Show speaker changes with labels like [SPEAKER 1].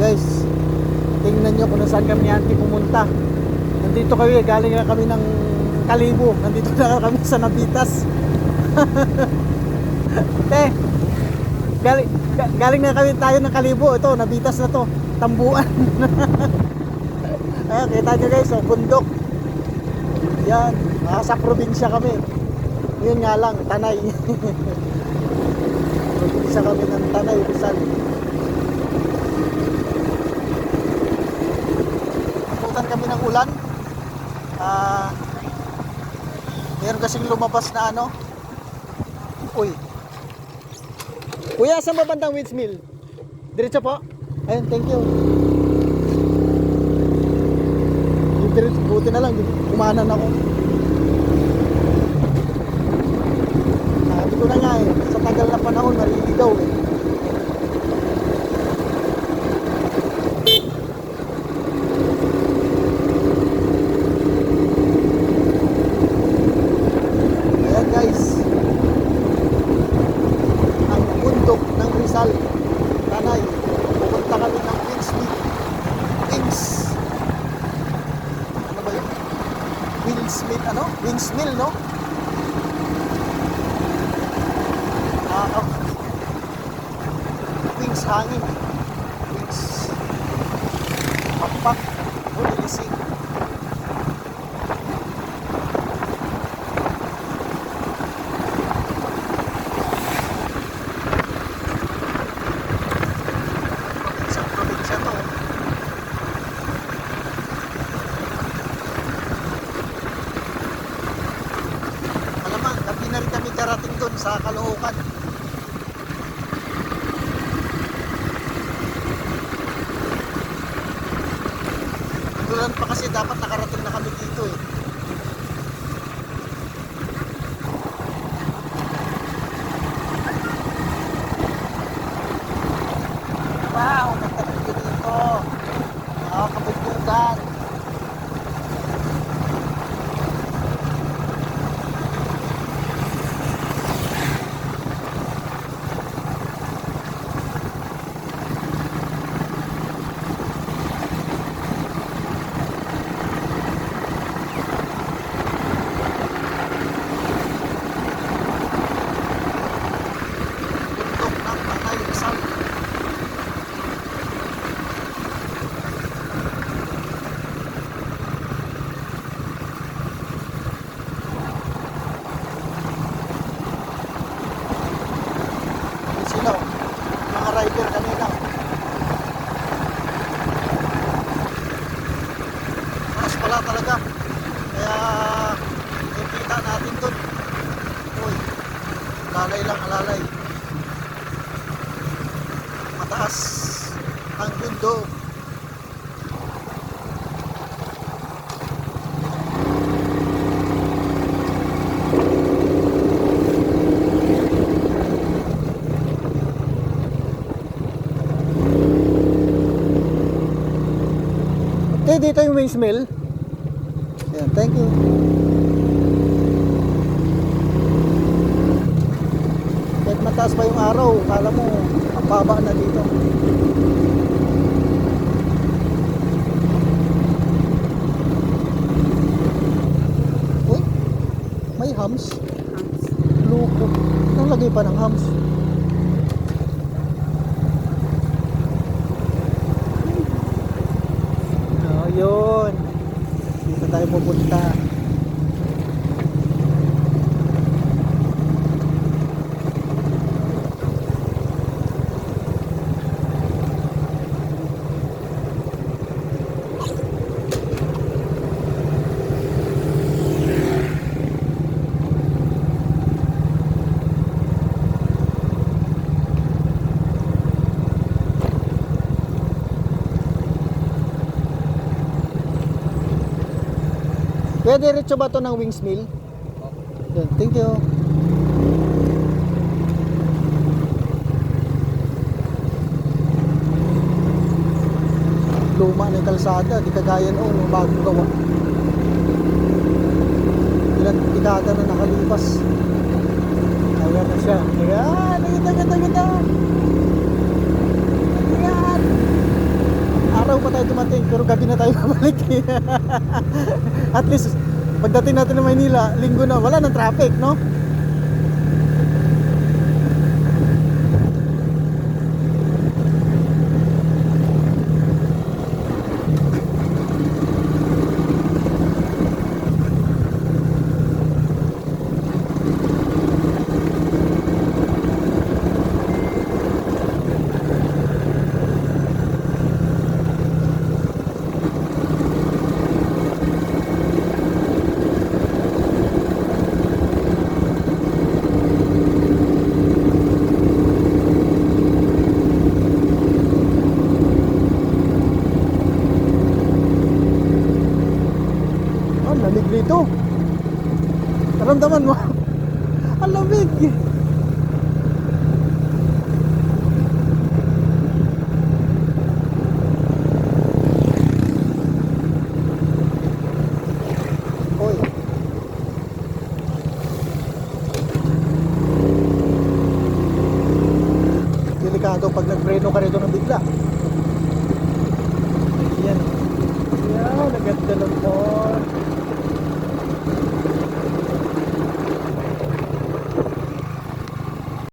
[SPEAKER 1] Guys, tingnan nyo kung nasaan kami ni pumunta. Nandito kami, galing na kami ng Kalibo. Nandito na kami sa Nabitas. Te, galing, ga- galing na kami tayo ng Kalibo. Ito, Nabitas na to. Tambuan. Ayan, kita nyo guys, oh, bundok. Yan, nasa probinsya kami. Yun nga lang, Tanay. probinsya kami ng Tanay, Rizal. Nakutan kami ng ulan. Ah, meron kasing lumabas na ano. Uy. Kuya, saan ba bandang Wheats Mill? Diretso po. Ayun, thank you. Diretso, buti na lang, kumanan ako. Sabi ko na nga eh, sa tagal na panahon, maliligaw eh. Ayan guys. Ang bundok ng Rizal. Tanay. Pupunta kami ng Winsmith. Wings. Ano ba yun? Winsmith ano? Winsmill no? Ah, oh. Wings hangin. Wings. Pakpak. Oh, nilising. Isang probinsya to. Malamang, gabi na rin kami karating doon sa Caloocan. Dulan pa kasi dapat nakarating na kami dito eh. Wow, magtagal ka dito. Wow, kabugbugan. Bundok ng Tanay Rizal. Yung sila, oh. mga rider kanina. Mas pala talaga. Kaya yung kita natin doon. Uy, alalay lang, alalay. Mataas ang bundok. Okay, dito yung wings mill. Ayan, thank you. Kahit mataas pa yung araw, kala mo, ang baba na dito. Uy, may hams. Loko. Anong lagay pa ng hams? Oh, yun. Dito tayo pupunta. Kaya diretso ba to ng wings mill? Yun, thank you. Luma yung kalsada, di kagaya noon, bagong gawa. Ilan dekada na nakalipas. Ayan na siya. Ayan, kita, kita, kita. Ayan. Tayo dumating, pero gabi na tayo babalik. At least, pagdating natin ng Maynila, linggo na, wala nang traffic, no? Ang lamig dito. Naramdaman mo? Ang lamig.